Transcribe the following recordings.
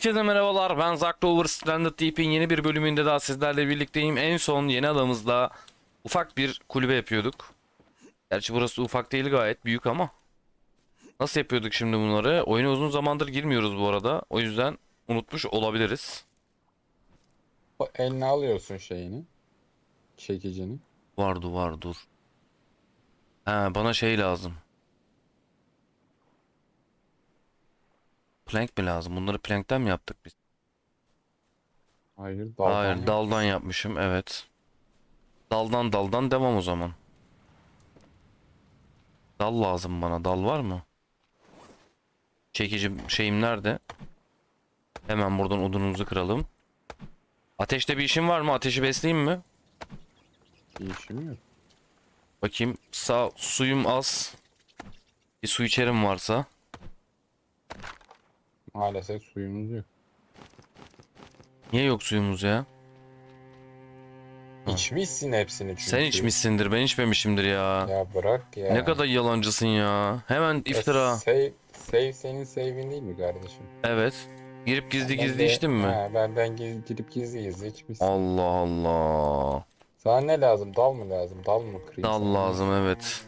Herkese merhabalar ben Zack Rover Stranded Deep'in yeni bir bölümünde daha sizlerle birlikteyim. En son yeni adamızda ufak bir kulübe yapıyorduk. Gerçi burası ufak değil gayet büyük ama. Nasıl yapıyorduk şimdi bunları? Oyuna uzun zamandır girmiyoruz bu arada. O yüzden unutmuş olabiliriz. O eline alıyorsun şeyini. Çekicini. Vardı var dur. Ha bana şey lazım. Plank mi lazım? Bunları plankten mi yaptık biz? Hayır daldan Hayır yap. daldan yapmışım evet. Daldan daldan devam o zaman. Dal lazım bana. Dal var mı? Çekici şeyim nerede? Hemen buradan odunumuzu kıralım. Ateşte bir işim var mı? Ateşi besleyeyim mi? Bir işim yok. Bakayım. Sağ suyum az. Bir su içerim varsa. Maalesef suyumuz yok. Niye yok suyumuz ya? İçmişsin hepsini çünkü. Sen içmişsindir, ben içmemişimdir ya. Ya bırak ya. Ne kadar yalancısın ya. Hemen Ya iftira. Save, save senin save'in değil mi kardeşim? Evet. Girip gizli Ben gizli de- içtin mi? He, benden giz- girip gizli gizli içmişsin. Allah Allah. Sana ne lazım? Dal mı lazım? Dal mı kırayım Dal lazım evet.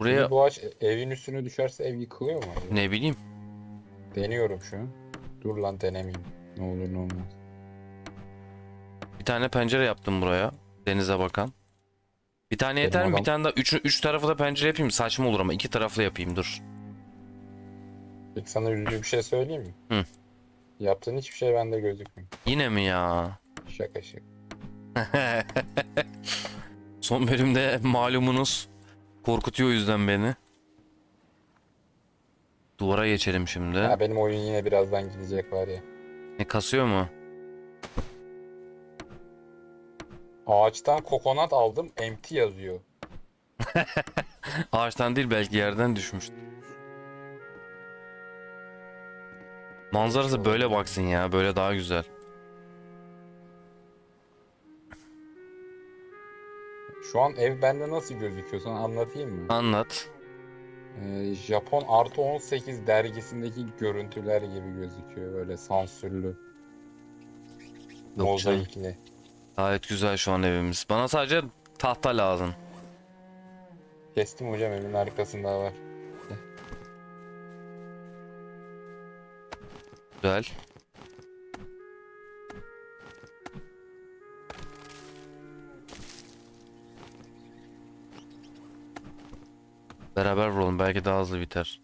Buraya Bu ağaç evin üstüne düşerse ev yıkılıyor mu? acaba? ne bileyim. Deniyorum şu an. Dur lan denemeyeyim. Ne olur ne olmaz. Bir tane pencere yaptım buraya. Denize bakan. Bir tane Benim yeter mi? Bir adam- tane daha üç, üç tarafı da pencere yapayım. Saçma olur ama iki taraflı yapayım dur. Peki sana üzücü bir şey söyleyeyim mi? Hı. Yaptığın hiçbir şey bende gözükmüyor. Yine mi ya? Şaka şaka. Son bölümde malumunuz korkutuyor o yüzden beni. Duvara geçelim şimdi. Ya benim oyun yine birazdan gidecek var ya. Ne kasıyor mu? Ağaçtan kokonat aldım, empty yazıyor. Ağaçtan değil belki yerden düşmüş. Manzarası böyle baksın ya. Böyle daha güzel. Şu an ev bende nasıl gözüküyor sana anlatayım mı? Anlat. Ee, Japon Artı 18 dergisindeki görüntüler gibi gözüküyor. Böyle sansürlü, Yok mozaikli. Gayet güzel şu an evimiz. Bana sadece tahta lazım. Kestim hocam evin arkasında var. Güzel. Beraber vuralım. Belki daha hızlı biter.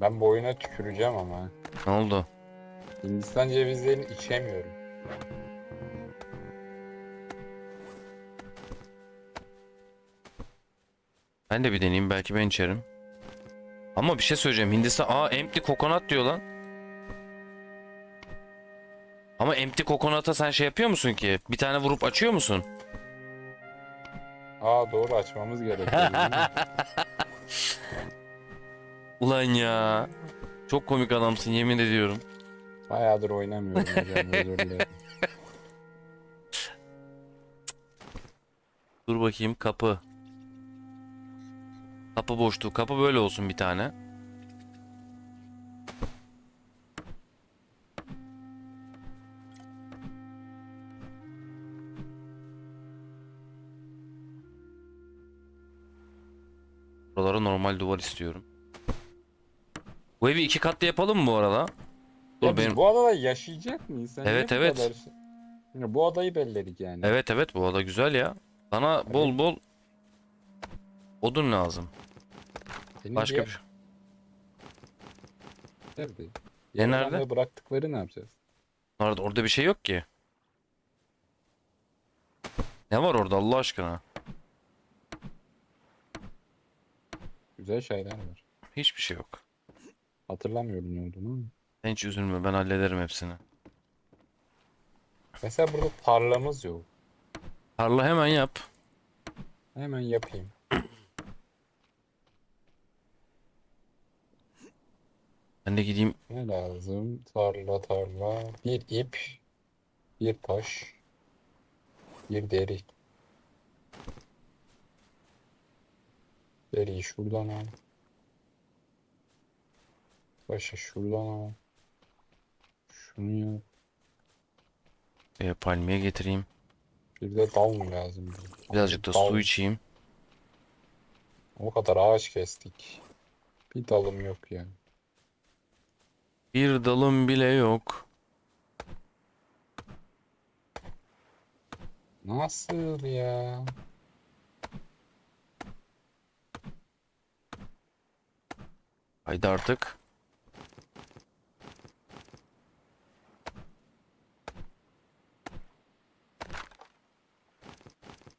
Ben bu oyuna tüküreceğim ama. Ne oldu? Hindistan cevizlerini içemiyorum. Ben de bir deneyeyim. Belki ben içerim. Ama bir şey söyleyeceğim. Hindistan... Aa empty coconut diyor lan. Ama empty coconut'a sen şey yapıyor musun ki? Bir tane vurup açıyor musun? Aa doğru açmamız gerekiyor. değil mi? Ulan ya. Çok komik adamsın yemin ediyorum. Bayağıdır oynamıyorum hocam özür dilerim. Dur bakayım kapı. Kapı boştu. Kapı böyle olsun bir tane. Buralara normal duvar istiyorum. Bu evi iki katlı yapalım mı bu arada? Dur Ya biz benim... bu adada yaşayacak mıyız? Sen niye Evet, bu evet. kadar- Ya bu adayı belledik yani. Evet evet bu arada güzel ya. Sana bol bol odun lazım. Senin Başka diğer- bir şey. Nerede? Ne Yarı nerede? bıraktıkları ne yapacağız? Orada, orada bir şey yok ki. Ne var orada Allah aşkına? Güzel şeyler var. Hiçbir şey yok. Hatırlamıyorum ne olduğunu ama. Sen hiç üzülme ben hallederim hepsini. Mesela burada tarlamız yok. Tarla hemen yap. Hemen yapayım. Ben de gideyim. Ne lazım? Tarla tarla. Bir ip. Bir taş. Bir deri. Deriyi şuradan al. başa şuradan al. Şunu yap. E, palmiye getireyim. Bir de dal mı lazım? Birazcık da Dal. su içeyim. O kadar ağaç kestik. Bir dalım yok ya. Bir dalım bile yok. Nasıl ya? Haydi artık.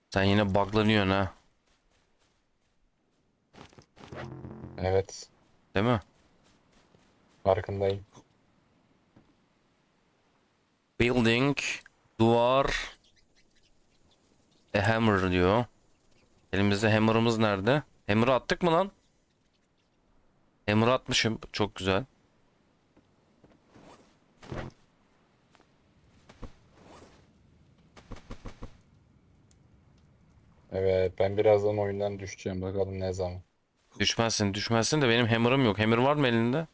Sen yine buglanıyorsun ha. Evet. Değil mi? Farkındayım. Building, duvar, a hammer diyor. Elimizde hammer'ımız nerede? Hammer'ı attık mı lan? Hammer'ı atmışım. Çok güzel. Evet ben birazdan oyundan düşeceğim. Bakalım ne zaman. Düşmezsin, düşmezsin de benim hammer'ım yok. Hammer var mı elinde?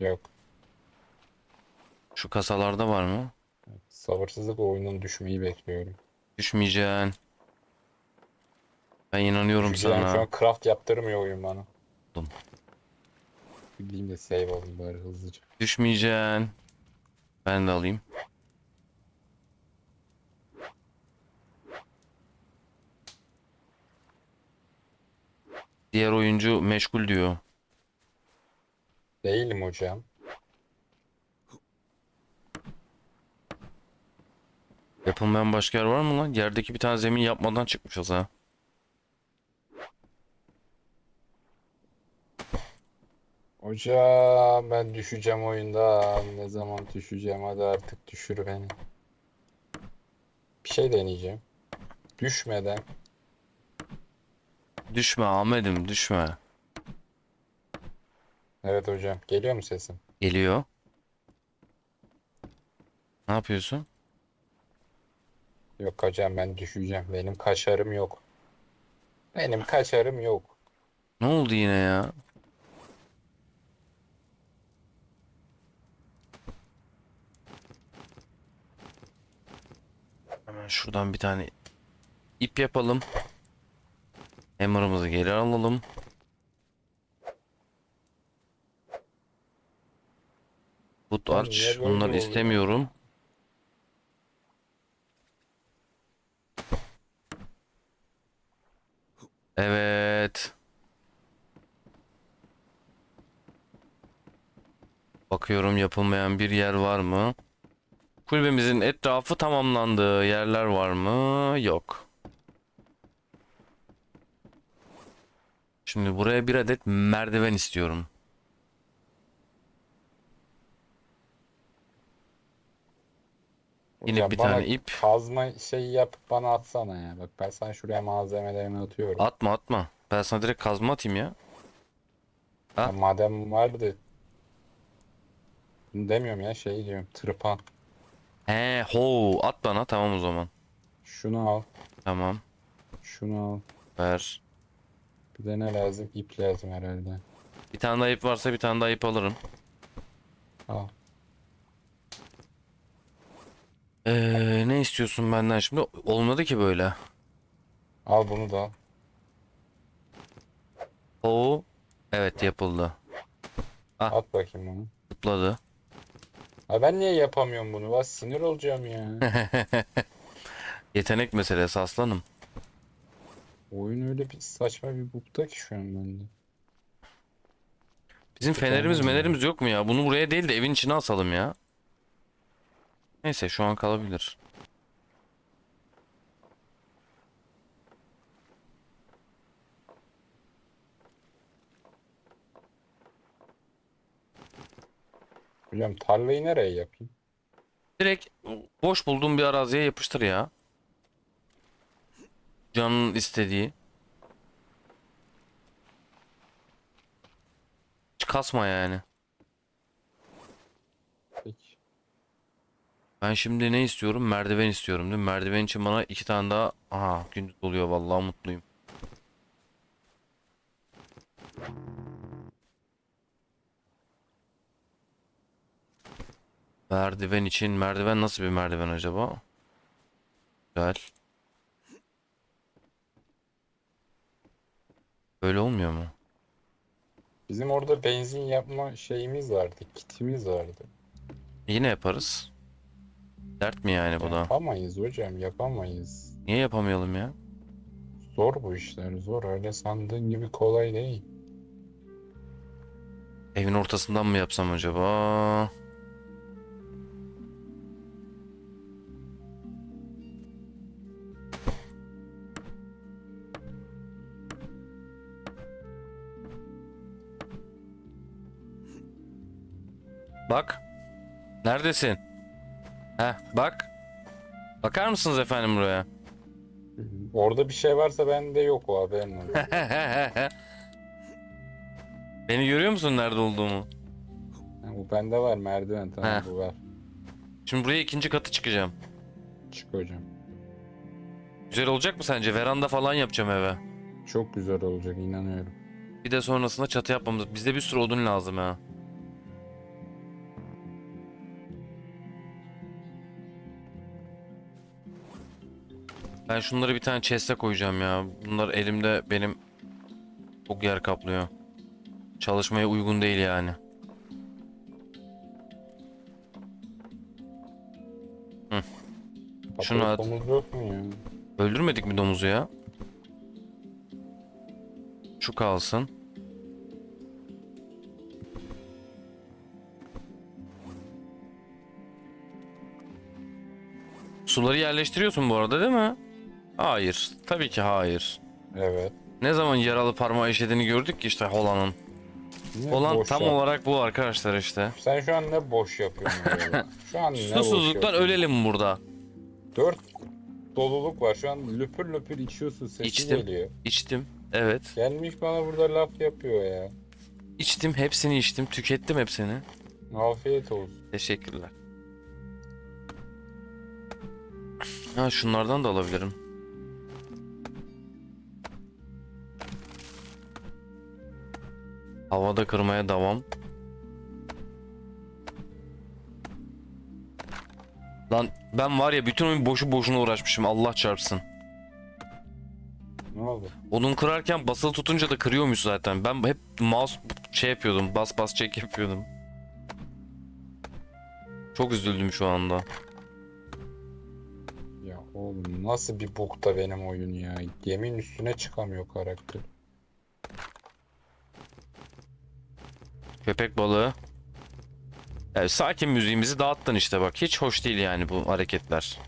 Yok. Şu kasalarda var mı? Sabırsızlıkla oyundan düşmeyi bekliyorum. Düşmeyeceksin. Ben inanıyorum. Şu sana. an craft yaptırmıyor oyun bana. Oğlum. Gideyim de save alayım bari hızlıca. Düşmeyeceksin. Ben de alayım. Diğer oyuncu meşgul diyor. Değilim hocam. Yapılmayan başka yer var mı lan? Yerdeki bir tane zemin yapmadan çıkmışız ha. Hocam ben düşeceğim oyundan. Ne zaman düşeceğim? Hadi artık düşür beni. Bir şey deneyeceğim. Düşmeden. Düşme Ahmet'im düşme. Evet hocam. Geliyor mu sesim? Geliyor. Ne yapıyorsun? Yok hocam ben düşeceğim. Benim kaşarım yok. Benim kaşarım yok. Ne oldu yine ya? Şuradan bir tane ip yapalım. Hammer'ımızı geri alalım. Foot arch bunları istemiyorum. Evet. Bakıyorum yapılmayan bir yer var mı? Kulübemizin etrafı tamamlandı. Yerler var mı? Yok. Şimdi buraya bir adet merdiven istiyorum. Yine Hocam bir tane ip. kazma şeyi yapıp bana atsana ya. Bak ben sana şuraya malzemelerini atıyorum. Atma atma. Ben sana direkt kazma atayım ya. Ya Ha? madem vardı. Demiyorum ya şey diyorum. Tırpan. He ho at bana tamam o zaman. Şunu al. Tamam Şunu al. ver. Bir de ne lazım? İp lazım herhalde. Bir tane daha ip varsa bir tane daha ip alırım. Al. Ee, ne istiyorsun benden şimdi? Olmadı ki böyle. Al bunu da al. Ho evet yapıldı. Ah. At bakayım bunu. Zıpladı. Ha ben niye yapamıyorum bunu? Bak sinir olacağım ya. Yetenek meselesi aslanım. Oyun öyle bir saçma bir bukta ki şu an bende. Bizim fenerimiz menerimiz yok mu ya? Bunu buraya değil de evin içine asalım ya. Neyse şu an kalabilir. Hocam tarlayı nereye yapayım? Direkt boş bulduğum bir araziye yapıştır ya. Canın istediği. Hiç kasma yani. Peki. Ben şimdi ne istiyorum? Merdiven istiyorum değil mi? Merdiven için bana iki tane daha... Aha gündüz oluyor vallahi mutluyum. Merdiven için merdiven nasıl bir merdiven acaba? Güzel. Böyle olmuyor mu? Bizim orada benzin yapma şeyimiz vardı, kitimiz vardı. Yine yaparız. Dert mi yani bu da? Yapamayız hocam, yapamayız. Niye yapamayalım ya? Zor bu işler, zor. Öyle sandığın gibi kolay değil. Evin ortasından mı yapsam acaba? Bak. Neredesin? Heh, bak. Bakar mısınız efendim buraya? Orada bir şey varsa bende yok o haberin olsun. Beni görüyor musun nerede olduğumu? Ha, bu bende var merdiven tamam Heh. bu var. Şimdi buraya ikinci katı çıkacağım. Çık hocam. Güzel olacak mı sence? Veranda falan yapacağım eve. Çok güzel olacak inanıyorum. Bir de sonrasında çatı yapmamız. Bizde bir sürü odun lazım ha. Ben şunları bir tane chest'e koyacağım ya. Bunlar elimde benim çok yer kaplıyor. Çalışmaya uygun değil yani. Şunu at. Patlatomuz yok mu ya? Öldürmedik mi domuzu ya? Şu kalsın. Suları yerleştiriyorsun bu arada değil mi? Hayır. Tabii ki hayır. Evet. Ne zaman yaralı parmağı işlediğini gördük ki işte Holland'ın. Ne Holland boş tam yap- olarak bu arkadaşlar işte. Sen şu an ne boş yapıyorsun böyle? Şu an ne boş Susuzluktan yapıyorsun? ölelim burada. Dört doluluk var. Şu an löpür löpür içiyorsun sesi İçtim. geliyor. İçtim. Evet. Gelmiş bana burada laf yapıyor ya. İçtim. Hepsini içtim. Tükettim hepsini. Afiyet olsun. Teşekkürler. Ha şunlardan da alabilirim. Havada kırmaya devam. Lan ben var ya bütün oyun boşu boşuna uğraşmışım Allah çarpsın. Ne oldu? Odun kırarken basılı tutunca da kırıyormuş zaten. Ben hep mouse şey yapıyordum. Bas bas çek yapıyordum. Çok üzüldüm şu anda. Ya oğlum nasıl bir bokta benim oyun ya. Geminin üstüne çıkamıyor karakter. Köpek balığı. Evet, sakin müziğimizi dağıttın işte bak. Hiç hoş değil yani bu hareketler.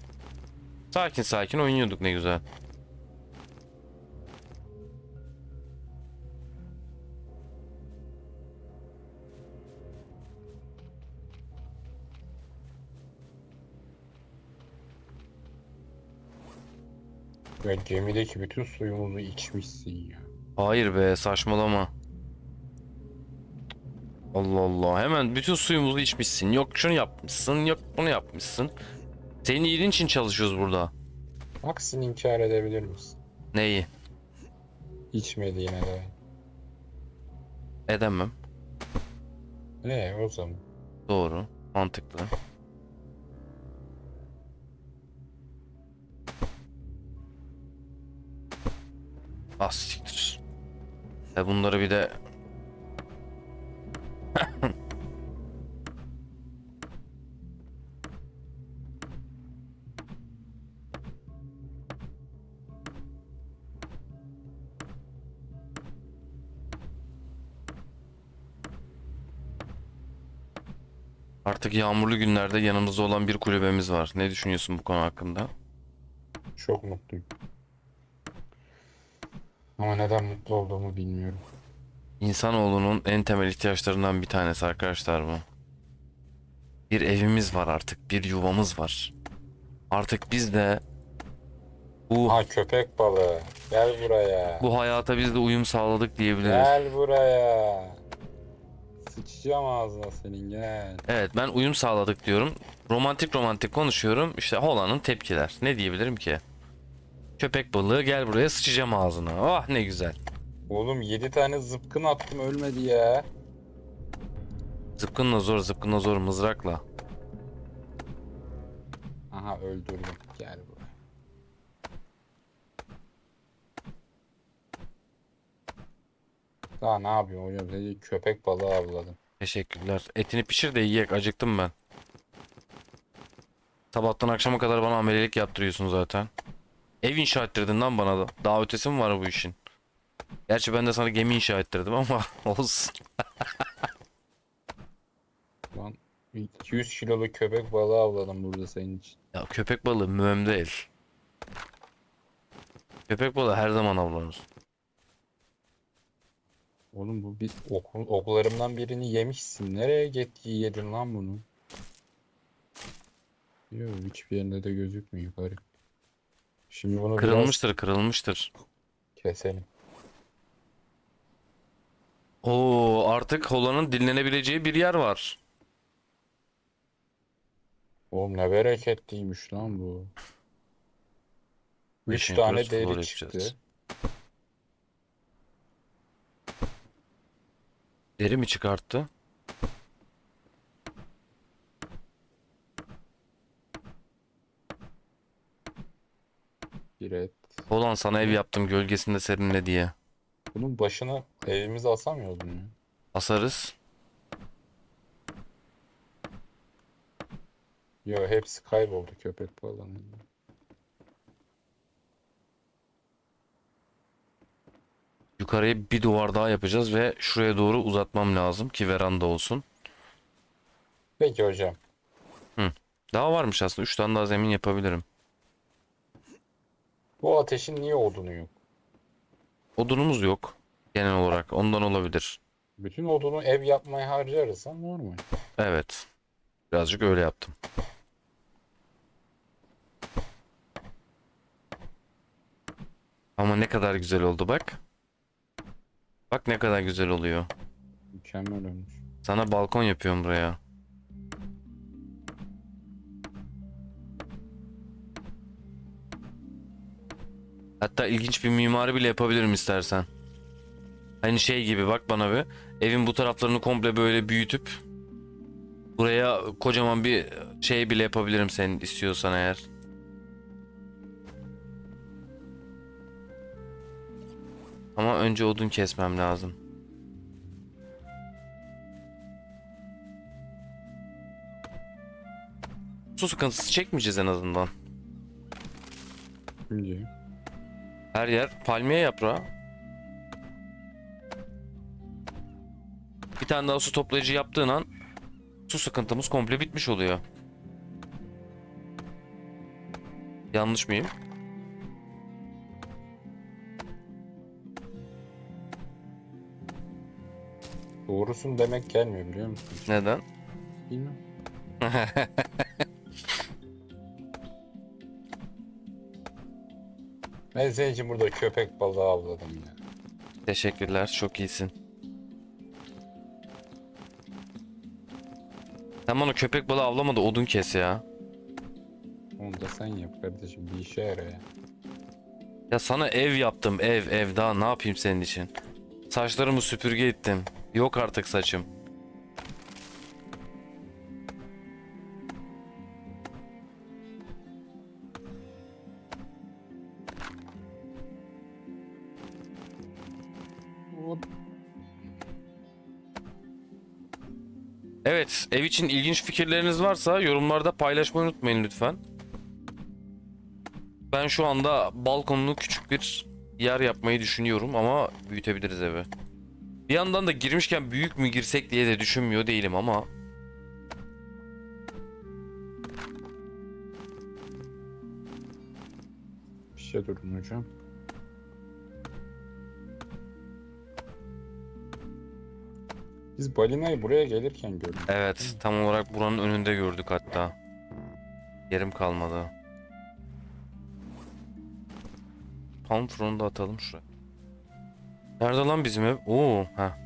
Sakin sakin oynuyorduk ne güzel. Ya gemideki bütün suyumuzu içmişsin ya. Hayır be saçmalama. Allah Allah. Hemen bütün suyumuzu içmişsin. Yok şunu yapmışsın. Yok bunu yapmışsın. Senin iyiliğin için çalışıyoruz burada. Aksini inkar edebilir misin? Neyi? İçmediğine de. Edemem. Ne o zaman? Doğru. Mantıklı. Ah siktir. E bunları bir de... Artık yağmurlu günlerde yanımızda olan bir kulübemiz var. Ne düşünüyorsun bu konu hakkında? Çok mutluyum. Ama neden mutlu olduğumu bilmiyorum. İnsanoğlunun en temel ihtiyaçlarından bir tanesi arkadaşlar bu. Bir evimiz var artık, bir yuvamız var. Artık biz de bu Ha köpek balığı. Gel buraya. bu hayata biz de uyum sağladık diyebiliriz. Gel buraya. Sıçacağım ağzına senin gel. Evet ben uyum sağladık diyorum. Romantik romantik konuşuyorum. İşte Holland'ın tepkiler. Ne diyebilirim ki? Köpek balığı gel buraya sıçacağım ağzına. Oh ne güzel. Oğlum 7 tane zıpkın attım ölmedi ya. Zıpkınla zor zıpkınla zor mızrakla. Aha öldürdüm. Gel buraya. Daha ne yapayım hocam? Sadece köpek balığı avladım. Teşekkürler. Etini pişir de yiyek. Acıktım ben. Sabahtan akşama kadar bana amelelik yaptırıyorsun zaten. Ev inşa ettirdin lan bana da. Daha ötesi mi var bu işin? Gerçi ben de sana gemi inşa ettirdim ama olsun. Lan 200 kiloluk köpek balığı avladım burada senin için. Ya köpek balığı mühim değil. Köpek balığı her zaman avlanır. Oğlum bu bir oku, oklarımdan birini yemişsin. Nereye git yedin lan bunu? Yok hiçbir yerinde de gözükmüyor garip. Şimdi bunu biraz Kırılmıştır, kırılmıştır. keselim. Oo, artık Holland'ın dinlenebileceği bir yer var. Oğlum ne bereketliymiş lan bu. Üç Mission tane Cross Floor deri yapacağız. çıktı. Deri mi çıkarttı? Bir et. Holland sana ev yaptım gölgesinde serinle diye. Bunun başına evimize asamıyordun ya. Asarız. Yo hepsi kayboldu köpek balığının. Yukarıya bir duvar daha yapacağız ve şuraya doğru uzatmam lazım ki veranda olsun. Peki hocam. Daha varmış aslında. 3 tane daha zemin yapabilirim. Bu ateşin niye odunu yok? Odunumuz yok. Genel olarak. Ondan olabilir. Bütün odunu ev yapmaya harcarız ha normal. Evet. Birazcık öyle yaptım. Ama ne kadar güzel oldu bak. Bak ne kadar güzel oluyor. Mükemmel olmuş. Sana balkon yapıyorum buraya. Hatta ilginç bir mimari bile yapabilirim istersen. Hani şey gibi bak bana bir. Evin bu taraflarını komple böyle büyütüp buraya kocaman bir şey bile yapabilirim senin istiyorsan eğer. Ama önce odun kesmem lazım. Su sıkıntısı çekmeyeceğiz en azından. Şimdi Her yer palmiye yaprağı. Bir tane daha su toplayıcı yaptığın an su sıkıntımız komple bitmiş oluyor. Yanlış mıyım? doğrusun demek gelmiyor biliyor musun? Neden? Bilmem. Ben senin için burada köpek balığı avladım ya. Teşekkürler, çok iyisin. Sen bana köpek balığı avlama da odun kes ya. Onu da sen yap kardeşim bir işe yara ya. Ya sana ev yaptım, ev ev daha ne yapayım senin için? Saçlarımı süpürge ettim. Yok artık saçım. Evet, ev için ilginç fikirleriniz varsa yorumlarda paylaşmayı unutmayın lütfen. Ben şu anda balkonlu küçük bir yer yapmayı düşünüyorum ama büyütebiliriz evi. Bir yandan da girmişken büyük mü girsek diye de düşünmüyor değilim ama Bir şey durun hocam. Biz balinayı buraya gelirken gördük. evet tam olarak buranın önünde gördük hatta. Yerim kalmadı. Palm frondu atalım şuraya. Nerede lan bizim ev? Oo, ha.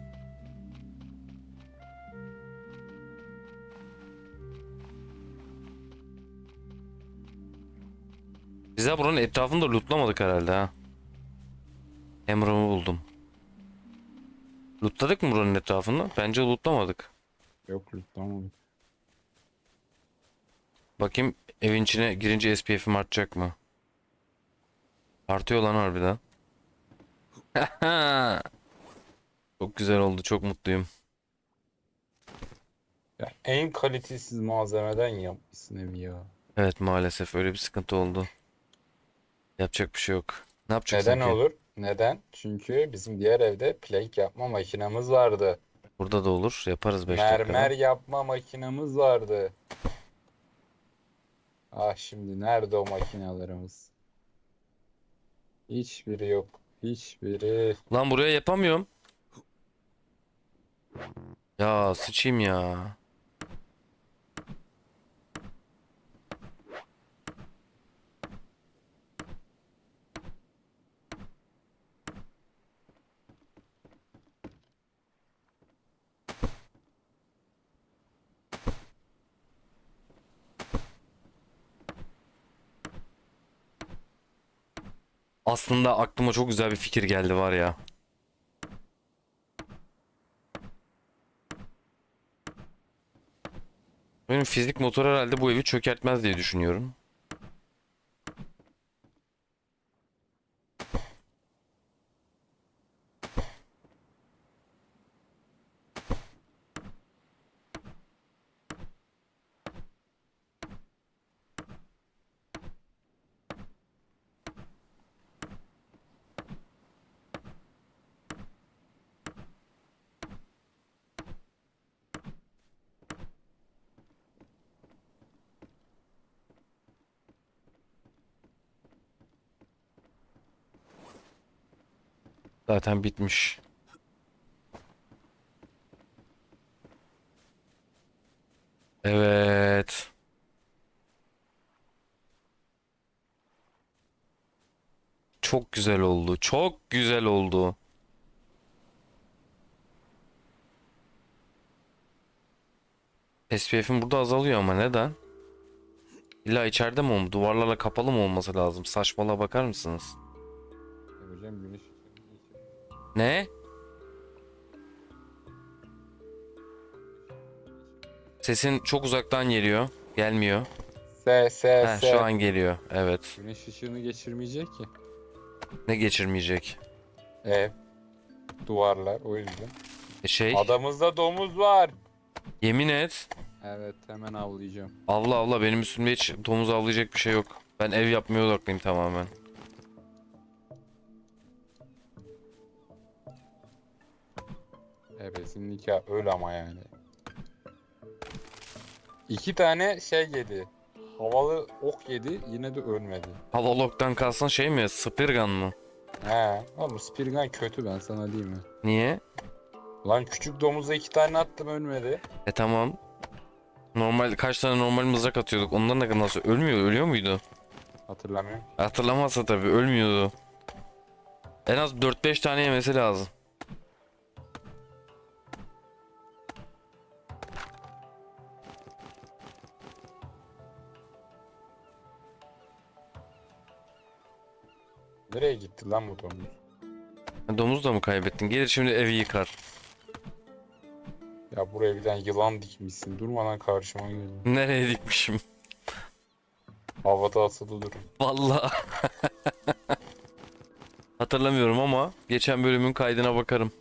Biz de buranın etrafını da lootlamadık herhalde ha. Emrah'ı buldum. Lootladık mı buranın etrafını? Bence lootlamadık. Yok lütfen. Bakayım evin içine girince SPF'im artacak mı? Artıyor lan harbiden. Çok güzel oldu. Çok mutluyum. Ya en kalitesiz malzemeden yapmışsın evi ya. Evet maalesef öyle bir sıkıntı oldu. Yapacak bir şey yok. Ne yapacaksın Neden ki? olur? Neden? Çünkü bizim diğer evde plank yapma makinamız vardı. Burada da olur. Yaparız 5 Mermer dakikada. yapma makinamız vardı. Ah şimdi nerede o makinalarımız? Hiçbiri yok. Hiçbiri. Lan buraya yapamıyorum. Ya sıçayım ya. Aslında aklıma çok güzel bir fikir geldi var ya. Benim fizik motor herhalde bu evi çökertmez diye düşünüyorum. Zaten bitmiş. Evet. Çok güzel oldu. Çok güzel oldu. SPF'im burada azalıyor ama neden? İlla içeride mi oldu? Duvarlarla kapalı mı olması lazım? Saçmalığa bakar mısınız? Hocam güneş Ne? Sesin çok uzaktan geliyor. Gelmiyor. Se se Heh, şu an geliyor. Evet. Güneş ışığını geçirmeyecek ki. Ne geçirmeyecek? Ev. Duvarlar o yüzden. E şey, Adamızda domuz var. yemin et. Evet hemen avlayacağım. Avla avla benim üstümde hiç domuz avlayacak bir şey yok. Ben ev yapmaya odaklıyım tamamen. Ebesin nikah öl ama yani. İki tane şey yedi. Havalı ok yedi yine de ölmedi. Havalok'tan kalsın şey mi? Speargun mı? He. Oğlum Spirgan kötü ben sana diyeyim mi? Niye? Lan küçük domuza iki tane attım ölmedi. E tamam. Normal kaç tane normal mızrak atıyorduk. Ondan kadar nasıl ölmüyor? Ölüyor muydu? Hatırlamıyorum. Hatırlamazsa tabii ölmüyordu. En az 4-5 tane yemesi lazım. Nereye gitti lan bu domuz? Domuz da mı kaybettin? Gelir şimdi evi yıkar. Ya buraya bir tane yılan dikmişsin. Durmadan karşıma geliyor. Nereye dikmişim? Havada asılı durun. Vallahi. Hatırlamıyorum ama geçen bölümün kaydına bakarım.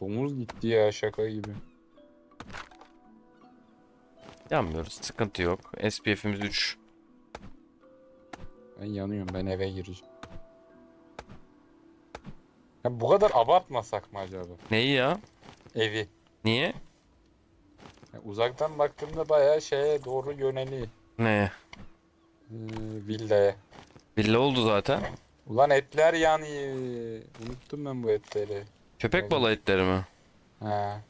Domuz gitti ya şaka gibi. Yanmıyoruz. Sıkıntı yok. SPF'imiz 3. Ben yanıyorum ben eve gireceğim. Ya bu kadar abartmasak mı acaba? Neyi ya? Evi. Niye? Ya uzaktan baktığımda bayağı şeye doğru yöneli. Ne? Ee, villaya. Villa oldu zaten. Ulan etler yanıyor. Unuttum ben bu etleri. Köpek balığı etleri mi? Ha.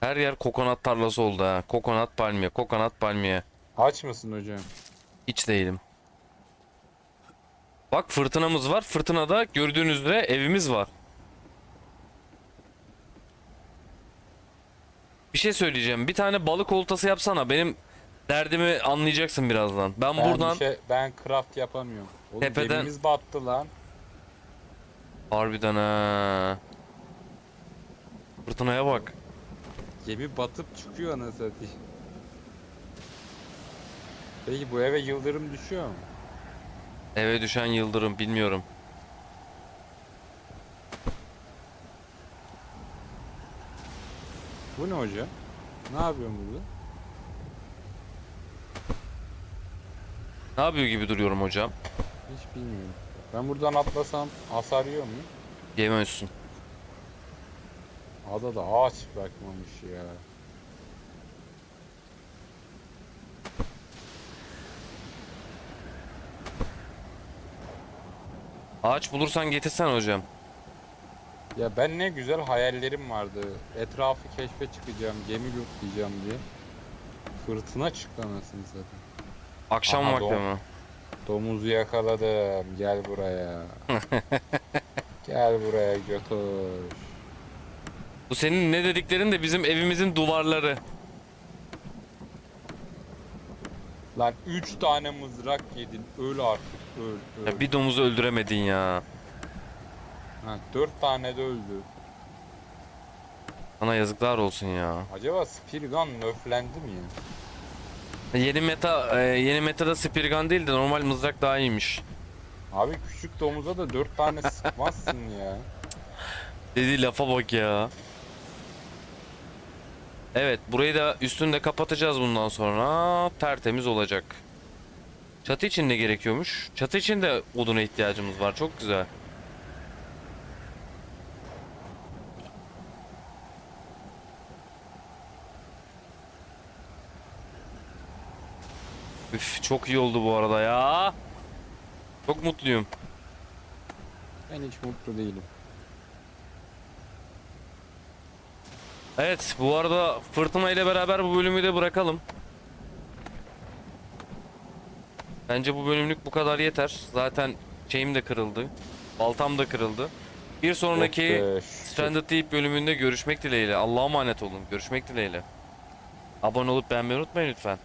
Her yer kokonat tarlası oldu ha. Kokonat palmiye, kokonat palmiye. Aç mısın hocam? Hiç değilim. Bak fırtınamız var. Fırtınada gördüğünüz üzere evimiz var. Bir şey söyleyeceğim. Bir tane balık oltası yapsana. Benim derdimi anlayacaksın birazdan. Ben, Ben buradan şey, ben craft yapamıyorum. Oğlum Tepeden- gemimiz battı lan. harbiden ha. Fırtınaya bak. Gemi batıp çıkıyor anasını satayım. Peki bu eve yıldırım düşüyor mu? Eve düşen yıldırım bilmiyorum. Bu ne hocam? Ne yapıyorsun burada? Ne yapıyor gibi duruyorum hocam? Hiç bilmiyorum. Ben buradan atlasam hasar yiyor muyum? Yemiyorsun. Ada da ağaç bırakmamış ya. Ağaç bulursan getirsen hocam. Ya ben ne güzel hayallerim vardı. Etrafı keşfe çıkacağım, gemi lootlayacağım diye. Fırtına çıktı anasını satayım. Akşam Aha, vakti mi? Domuzu yakaladım. Gel buraya. Gel buraya götür. Bu senin ne dediklerin de bizim evimizin duvarları. Lan 3 tane mızrak yedin. Öl artık. Öl. öl. Ya bir domuzu öldüremedin ya. Ha, 4 tane de öldü. Sana yazıklar olsun ya. Acaba Spirigan nöflendi mi ya? Yeni meta e, yeni metada Spirgan değil de normal mızrak daha iyiymiş. Abi küçük domuza da 4 tane sıkmazsın ya. Dediği lafa bak ya. Evet burayı da üstünü de kapatacağız bundan sonra. Tertemiz olacak. Çatı için ne gerekiyormuş? Çatı için de oduna ihtiyacımız var. Çok güzel. Üf çok iyi oldu bu arada ya. Çok mutluyum. Ben hiç mutlu değilim. Evet bu arada fırtına ile beraber bu bölümü de bırakalım. Bence bu bölümlük bu kadar yeter. Zaten şeyim de kırıldı. Baltam da kırıldı. Bir sonraki e, Stranded Deep bölümünde görüşmek dileğiyle. Allah'a emanet olun. Görüşmek dileğiyle. Abone olup beğenmeyi unutmayın lütfen.